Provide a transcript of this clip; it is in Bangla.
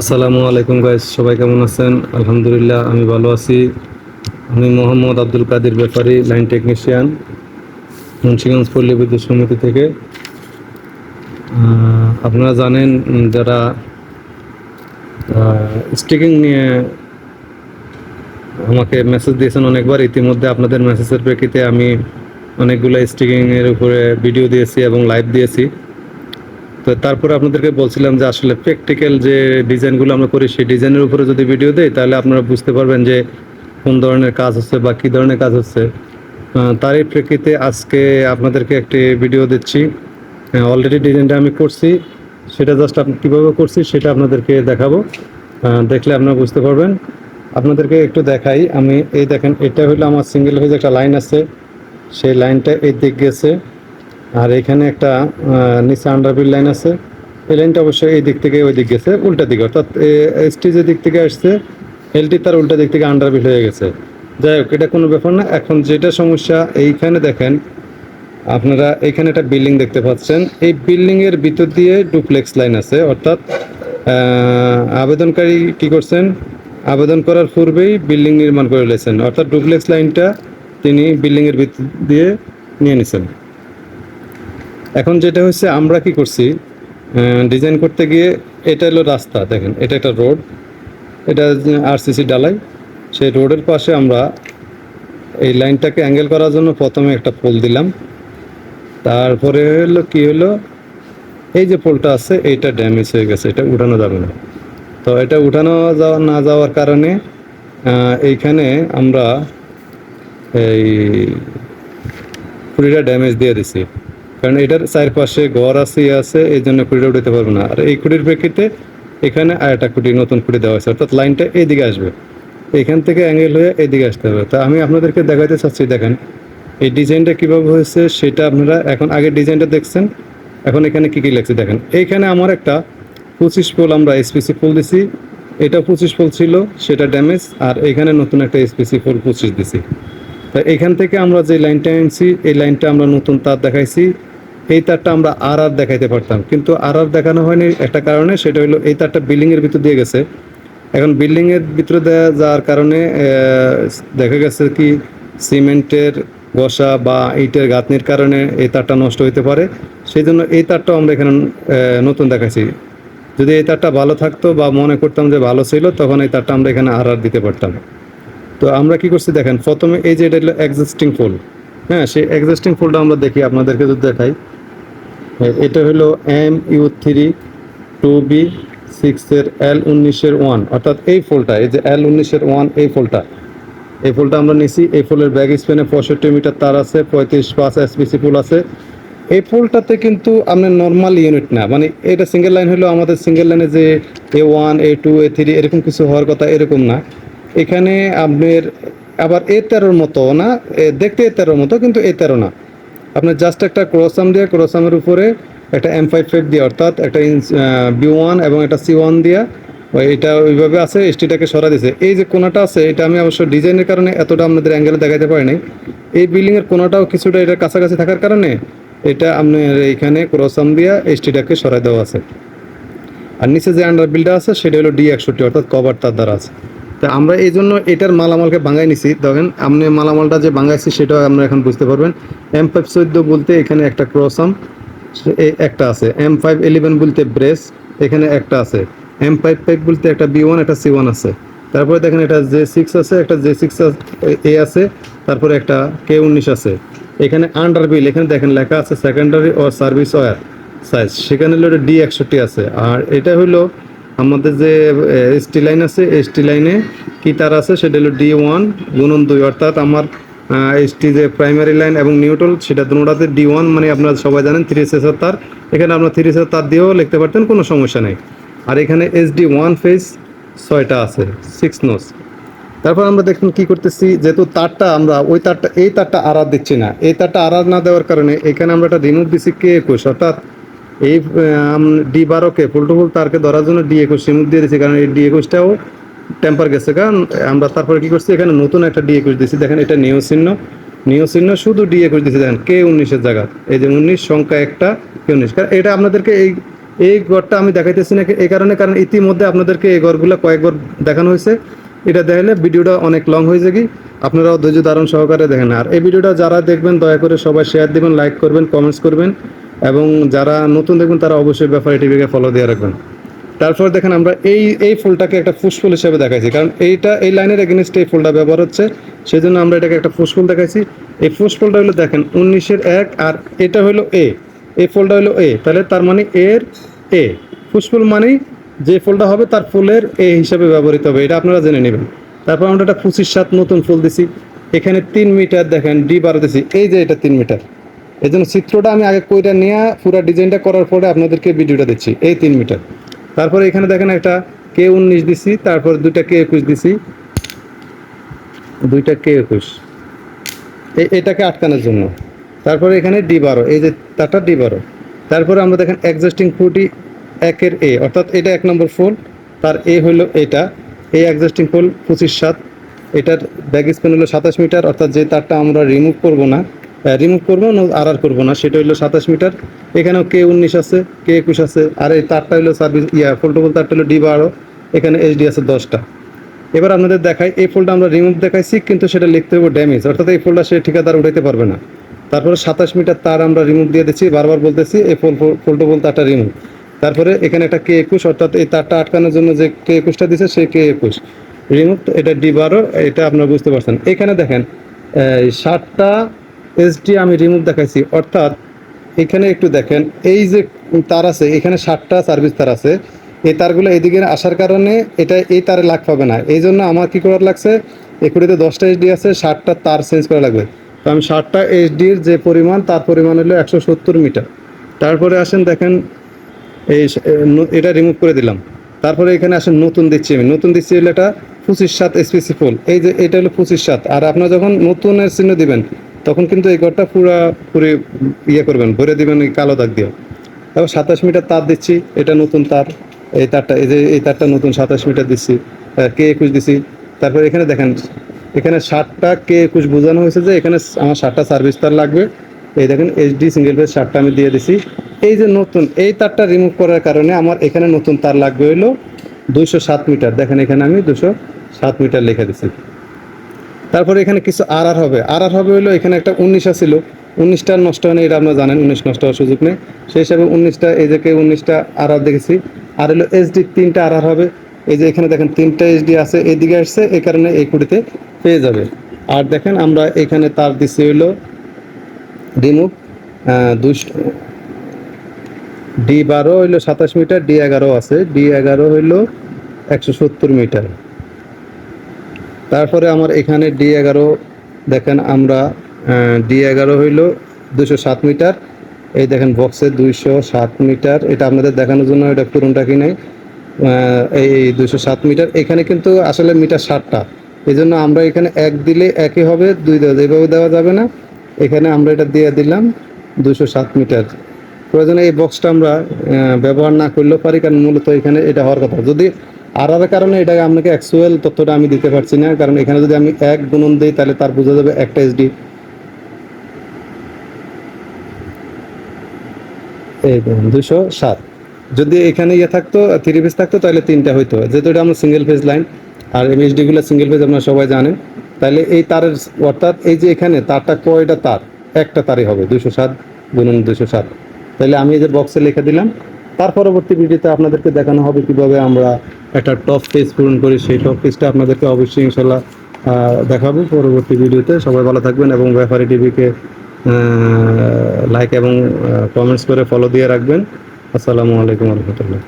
আসসালামু আলাইকুম গাইস সবাই কেমন আছেন? আলহামদুলিল্লাহ, আমি ভালো আছি। আমি মোহাম্মদ আব্দুল কাদের ব্যাপারী লাইন টেকনিশিয়ান মুন্সিগঞ্জ পল্লী বিদ্যুৎ সমিতি থেকে। আপনারা জানেন, যারা স্টিকিং নিয়ে আমাকে মেসেজ দিয়েছেন অনেকবার, ইতিমধ্যে আপনাদের মেসেজের প্রেক্ষিতে আমি অনেকগুলো স্টিকিংয়ের উপরে ভিডিও দিয়েছি এবং লাইভ দিয়েছি। তো তারপরে আপনাদেরকে বলছিলাম যে আসলে প্র্যাকটিক্যাল যে ডিজাইনগুলো আমরা করি, সেই ডিজাইনের উপরে যদি ভিডিও দেই, তাহলে আপনারা বুঝতে পারবেন যে কোন ধরনের কাজ হচ্ছে বা কী ধরনের কাজ হচ্ছে। তারই প্রেক্ষিতে আজকে আপনাদেরকে একটি ভিডিও দিচ্ছি। অলরেডি ডিজাইনটা আমি করছি। সেটা জাস্ট আপনি কীভাবে করছি সেটা আপনাদেরকে দেখাবো। দেখলে আপনারা বুঝতে পারবেন। আপনাদেরকে একটু দেখাই। আমি এই দেখেন, এটা হলো আমার সিঙ্গেল হয়ে একটা লাইন আছে। সেই লাইনটা এই দিক গেছে। আর এখানে একটা নিচে আন্ডারবিল লাইন আছে। এই লাইনটা অবশ্যই এই দিক থেকে ওই দিক গেছে, উল্টা দিকে। অর্থাৎ এসটিজের দিক থেকে আসছে এলটি তার উল্টা দিক থেকে আন্ডারবিল হয়ে গেছে। যাই হোক, এটা কোনো ব্যাপার না। এখন যেটা সমস্যা, এইখানে দেখেন, আপনারা এখানে একটা বিল্ডিং দেখতে পাচ্ছেন। এই বিল্ডিং এর ভিতর দিয়ে ডুপ্লেক্স লাইন আছে, অর্থাৎ আবেদনকারী কি করছেন? আবেদন করার পূর্বেই বিল্ডিং নির্মাণ করে লেছেন। অর্থাৎ ডুপ্লেক্স লাইনটা তিনি বিল্ডিং এর ভিতর দিয়ে নিয়ে নিছেন। এখন যেটা হচ্ছে আমরা কি করছি ডিজাইন করতে গিয়ে এটা হলো রাস্তা, দেখেন, এটা একটা রোড এটা আরসিসি ডালাই, সেই রোডের পাশে আমরা এই লাইনটাকে অ্যাঙ্গেল করার জন্য প্রথমে একটা পোল দিলাম, তারপরে হলো কি হলো, এই যে পোলটা আছে, এইটা ড্যামেজ হয়ে গেছে, এটা উঠানো যাবে না। তো এটা উঠানো যাওয়া, না যাওয়ার কারণে এইখানে আমরা এই খুঁড়িটা ড্যামেজ দিয়ে দিছি। কারণ এটার চারপাশে ঘর আছে ইয়ে আছে, এই জন্য খুঁড়িটা উঠাতে পারব না। আর এই খুঁড়ির প্রেক্ষিতে এখানে আর একটা খুঁটি নতুন খুঁটি দেওয়া হয়েছে। অর্থাৎ লাইনটা এইদিকে আসবে। এখান থেকে অ্যাঙ্গেল হয়ে এইদিকে আসতে হবে। তা আমি আপনাদেরকে দেখাতে চাচ্ছি, দেখেন। এই ডিজাইনটা কীভাবে হয়েছে সেটা আপনারা এখন আগে ডিজাইনটা দেখছেন। এখন এখানে কি কি লেখছে, দেখেন। এইখানে আমার একটা পঁচিশ পোল আমরা এসপিসি ফুল দিছি। এটা পঁচিশ পোল ছিল, সেটা ড্যামেজ আর এখানে নতুন একটা এসপিসি ফুল পঁচিশ দিছি। তা এখান থেকে আমরা যে লাইনটা আনছি, এই লাইনটা আমরা নতুন তার দেখাইছি। এই তারটা আমরা আর আর দেখাইতে পারতাম। কিন্তু আর আর দেখানো হয়নি একটা কারণে, সেটা হলো এই তারটা বিল্ডিং এর ভিতর দিয়ে গেছে। এখন বিল্ডিং এর ভিতরে দেওয়া যাওয়ার কারণে দেখা গেছে কি সিমেন্টের বসা বা ইটের গাঁথনির কারণে এই তারটা নষ্ট হতে পারে। সেই জন্য এই তারটাও আমরা এখানে নতুন দেখাচ্ছি যদি এই তারটা ভালো থাকতো বা মনে করতাম যে ভালো ছিল, তখন এই তারটা আমরা এখানে আর আর দিতে পারতাম। তো আমরা কি করছি দেখেন, প্রথমে এই যে এটা হলো এক্সিস্টিং ফোল হ্যাঁ সেই এক্সিস্টিং ফোলটা আমরা দেখি, আপনাদেরকে যদি দেখাই। এটা হলো M U three two B সিক্সের এল উনিশের ওয়ান অর্থাৎ এই ফোলটা, এই যে এল উনিশের ওয়ান এই ফোলটা। এই ফোলটা আমরা নিছি, এই ফোলের ব্যাগ স্পেনে পঁয়ষট্টি মিটার তার আছে, পঁয়ত্রিশ পাঁচ এসবিসি ফুল আছে। এই ফুলটাতে কিন্তু আপনার নর্মাল ইউনিট না মানে এটা সিঙ্গেল লাইন হলো আমাদের সিঙ্গেল লাইনে যে A one A two A three এরকম কিছু হওয়ার কথা এরকম না। এখানে আপনার আবার এ তেরোর মতো না দেখতে এ তেরোর মতো, কিন্তু এ তেরো না। আপনার জাস্ট একটা ক্রোসাম দিয়ে, ক্রোসামের উপরে একটা এম ফাইভ ফাইভ দিয়ে, অর্থাৎ একটা বি ওয়ান এবং একটা সি ওয়ান দিয়া এটা ওইভাবে আছে এসটিটাকে সরা দিয়েছে এই যে কোনাটা আছে, এটা আমি অবশ্য ডিজাইনের কারণে এতটা আপনাদের অ্যাঙ্গেলে দেখাতে পারি নাই। এই বিল্ডিংয়ের কোনাটাও কিছুটা এটা কাছাকাছি থাকার কারণে এটা আপনার এইখানে ক্রোসাম দিয়া এসটিটাকে সরাই দেওয়া আছে। আর নিচে যে আন্ডার বিলটা আছে, সেটা হলো ডি একষট্টি, অর্থাৎ কভার তার দ্বারা আছে। তা আমরা এই জন্য এটার মালামালকে ভাঙাই নিছি। দেখেন, আপনি মালামালটা যে ভাঙাইছি সেটাও আমরা এখন বুঝতে পারবেন। এম ফাইভ চোদ্দ বলতে এখানে একটা ক্রসাম একটা আছে। এম ফাইভ ইলেভেন বলতে ব্রেস এখানে একটা আছে। এম ফাইভ ফাইভ বলতে একটা বি ওয়ান একটা সি ওয়ান আছে। তারপরে দেখেন এটা জে সিক্স আছে, একটা জে সিক্স এ আছে, তারপরে একটা কে উনিশ আছে। এখানে আন্ডার বিল এখানে দেখেন লেখা আছে সেকেন্ডারি ও সার্ভিস ওয়ার সাইজ সেখানে হলো ডি একষট্টি আছে। আর এটা হলো আমাদের যে এসটি লাইন আছে এসটি লাইনে কি তার আছে? সেটা হলো ডি ওয়ান গুণন দুই, অর্থাৎ আমার এসটি যে প্রাইমারি লাইন এবং নিউট্রাল সেটা দুটাতে ডি ওয়ান মানে আপনারা সবাই জানেন থ্রি সেসার তার। এখানে আপনার থ্রি সেসার তার দিয়েও লিখতে পারতেন, কোনো সমস্যা নেই। আর এখানে এসডি ওয়ান ফেজ ছয়টা আছে সিক্স নোস তারপর আমরা দেখুন কি করতেছি, যেহেতু তারটা আমরা, ওই তারটা, এই তারটা আড়ার দিচ্ছি না। এই তারটা আড়ার না দেওয়ার কারণে এখানে আমরা একটা রিমুভ দিচ্ছি কে একুশ, অর্থাৎ এই ডি বারোকে ফুল টু ফুল তারকে ধরার জন্য ডি একুশ রিমুভ দিয়ে দিচ্ছি কারণ এই ডি একুশটাও টেম্পার গেছে। কারণ আমরা তারপরে কি করছি, এখানে নতুন একটা ডি একুশ দিচ্ছি দেখেন, এটা নিউ চিহ্ন। নিউ চিহ্ন শুধু ডি একুশ দিচ্ছি দেখেন, কে উনিশের জায়গা? এই যে উনিশ, সংখ্যা একটা, কে উনিশ? কারণ এটা আপনাদেরকে এই এই ঘরটা আমি দেখাইতেছি না এই কারণে, কারণ ইতিমধ্যে আপনাদেরকে এই ঘরগুলো কয়েকবার দেখানো হয়েছে। এটা দেখালে ভিডিওটা অনেক লং হয়ে যাবে। আপনারাও ধৈর্য ধারণ সহকারে দেখেন। আর এই ভিডিওটা যারা দেখবেন, দয়া করে সবাই শেয়ার দিবেন লাইক করবেন কমেন্টস করবেন। এবং যারা নতুন দেখবেন, তারা অবশ্যই ব্যাপারে টিভিকে ফলো দিয়ে রাখবেন। তারপর দেখেন আমরা এই এই ফুলটাকে একটা ফুসফুল হিসেবে দেখাইছি। কারণ এইটা, এই লাইনের এগেনস্টে এই ফুলটা ব্যবহার হচ্ছে সেই জন্য আমরা এটাকে একটা ফুসফুল দেখাইছি। এই ফুসফুলটা হলো দেখেন, উনিশের এক, আর এটা হলো এ। এই ফুলটা হলো এ। তাহলে তার মানে এর এ। ফুসফুল মানে যে ফুলটা হবে, তার ফুলের এ হিসাবে ব্যবহৃত হবে, এটা আপনারা জেনে নেবেন। তারপর আমরা একটা পঁচিশ সাত নতুন ফুল দিছি। এখানে তিন মিটার দেখেন, ডি বারো দিছি। এই যে এটা তিন মিটার। এই জন্য চিত্রটা আমি আগে কইটা নিয়ে পুরো ডিজাইনটা করার পরে আপনাদেরকে ভিডিওটা দিচ্ছি, এই তিন মিটার। তারপরে এখানে দেখেন একটা কে উনিশ দিছি, তারপর দুইটা কে একুশ দিছি। দুইটা কে একুশ। এই এটাকে আটকানোর জন্য। তারপরে এখানে ডি বারো, এই যে তারটা ডি বারো। তারপরে আমরা দেখেন অ্যাডজাস্টিং ফুটি একের এ অর্থাৎ এটা এক নম্বর ফুল, তার এ হলো এটা। এই অ্যাডজাস্টিং ফুল পঁচিশ সাত, এটার ব্যাগ স্পেন হলো সাতাশ মিটার, অর্থাৎ যে তারটা আমরা রিমুভ করব না রিমুভ করব, না আর আর করব না। সেটা হলো সাতাশ মিটার। এখানেও কে উনিশ আছে কে একুশ আছে। আর এই তারটা হলো সার্ভিস ইয়া ফোল্টেবল তারটা হলো ডি বারো। এখানে এইচডি আছে দশটা। এবার আপনাদের দেখাই, এই ফুলটা আমরা রিমুভ দেখাইছি, কিন্তু সেটা লিখতে হবে ড্যামেজ অর্থাৎ এই ফুলটা সে ঠিকাদার উঠাইতে পারবে না। তারপরে সাতাশ মিটার তার আমরা রিমুভ দিয়ে দিচ্ছি। বারবার বলতেছি, এই ফুল ফুলটেবল তারটা রিমুভ তারপরে এখানে একটা কে একুশ, অর্থাৎ এই তারটা আটকানোর জন্য যে কে একুশটা দিছে সেই কে একুশ। রিমুভ এটা ডি বারো, এটা আপনারা বুঝতে পারছেন। এখানে দেখেন ষাটটা এসডি আমি রিমুভ দেখাইছি। অর্থাৎ এখানে একটু দেখেন, এই যে তার আছে, এখানে ষাটটা সার্ভিস তার আছে। এই তারগুলো এদিকে আসার কারণে এটা, এই তারে লাগ পাবে না। এই জন্য আমার কী করার লাগছে একুড়িতে দশটা এইচডি আছে ষাটটা তার চেঞ্জ করা লাগবে। তো আমি ষাটটা এইচডির যে পরিমাণ, তার পরিমাণ হলো একশো সত্তর মিটার। তারপরে আসেন দেখেন, এই এটা রিমুভ করে দিলাম। তারপরে এখানে আসেন নতুন দিচ্ছি আমি। নতুন দিচ্ছি হলো এটা পঁচিশ সাত এসপিসি ফুল এই যে, এটা হলো পঁচিশ সাত। আর আপনার যখন নতুনের চিহ্ন দিবেন তখন কিন্তু এই ঘরটা পুরা পুরি ইয়ে করবেন, ভরে দিবেন এই কালো দাগ দিয়ে। তারপর সাতাশ মিটার তার দিচ্ছি, এটা নতুন তার, এই তারটা, এই যে এই তারটা নতুন সাতাশ মিটার দিচ্ছি কে একুশ দিচ্ছি। তারপর এখানে দেখেন, এখানে ষাটটা কে একুশ বোঝানো হয়েছে যে এখানে আমার ষাটটা সার্ভিস তার লাগবে। এই দেখেন এইচডি সিঙ্গেল পেজ ষাটটা আমি দিয়ে দিছি। এই যে নতুন, এই তারটা রিমুভ করার কারণে আমার এখানে নতুন তার লাগবে হলো দুইশো সাত মিটার। দেখেন এখানে আমি দুশো সাত মিটার লিখে দিছি। তারপরে এখানে কিছু আর আর হবে। আর আর হবে হলো এখানে একটা উনিশ ছিল। উনিশটা নষ্ট হয় না এটা আপনারা জানেন, উনিশ নষ্ট হওয়ার সুযোগ নেই। সেই হিসাবে উনিশটা, এই যে উনিশটা আর আর দেখেছি। আর হলো এইচডি তিনটা আর আর হবে। এই যে এখানে দেখেন তিনটা এইচডি আছে, এদিকে আসছে, এই কারণে এই কুড়িতে পেয়ে যাবে। আর দেখেন আমরা এখানে তার দিচ্ছি হইল দুইশো ডি বারো হইল সাতাশ মিটার, ডি এগারো আছে। ডি এগারো হইল একশো সত্তর মিটার। তারপরে আমার এখানে ডি এগারো, দেখেন আমরা ডি এগারো হইল দুশো সাত মিটার। এই দেখেন বক্সে দুইশো সাত মিটার। এটা আপনাদের দেখানোর জন্য এটা পুরনটা কি নেই? এই দুশো সাত মিটার। এখানে কিন্তু আসলে মিটার ষাটটা এই জন্য আমরা এখানে এক দিলে একই হবে, দুই দেওয়া এইভাবে দেওয়া যাবে না। এখানে আমরা এটা দিয়ে দিলাম দুশো সাত মিটার। প্রয়োজনে এই বক্সটা আমরা ব্যবহার না করলেও পারি, কারণ মূলত এখানে এটা হওয়ার কথা। যদি আর আর কারণে এটা আপনাকে অ্যাকচুয়াল তথ্যটা আমি দিতে পারছি না, কারণ এখানে যদি আমি এক গুণন দিই তাহলে তার বোঝা যাবে একটা এসডি এই দেখুন দুশো সাত। যদি এখানে ইয়ে থাকতো থ্রি পেজ থাকতো, তাহলে তিনটা হইতো। যেহেতু এটা আমার সিঙ্গেল ফেজ লাইন আর এমএসডি গুলো সিঙ্গেল ফেজ আপনারা সবাই জানেন, তাহলে এই তারের, অর্থাৎ এই যে এখানে তারটা কয়টা তার? একটা তারই হবে দুশো সাত গুণন দুশো সাত। তাহলে আমি এই যে বক্সে লিখে দিলাম তার পরবর্তী ভিডিওতে আপনাদেরকে দেখানো হবে কীভাবে আমরা একটা টপ পেজ পূরণ করি। সেই টপ পেজটা আপনাদেরকে অবশ্যই ইনশাল্লাহ দেখাবো পরবর্তী ভিডিওতে। সবাই ভালো থাকবেন এবং ব্যাপারী টিভিকে লাইক এবং কমেন্টস করে ফলো দিয়ে রাখবেন। আসসালামু আলাইকুম রহমতুল্লাহ।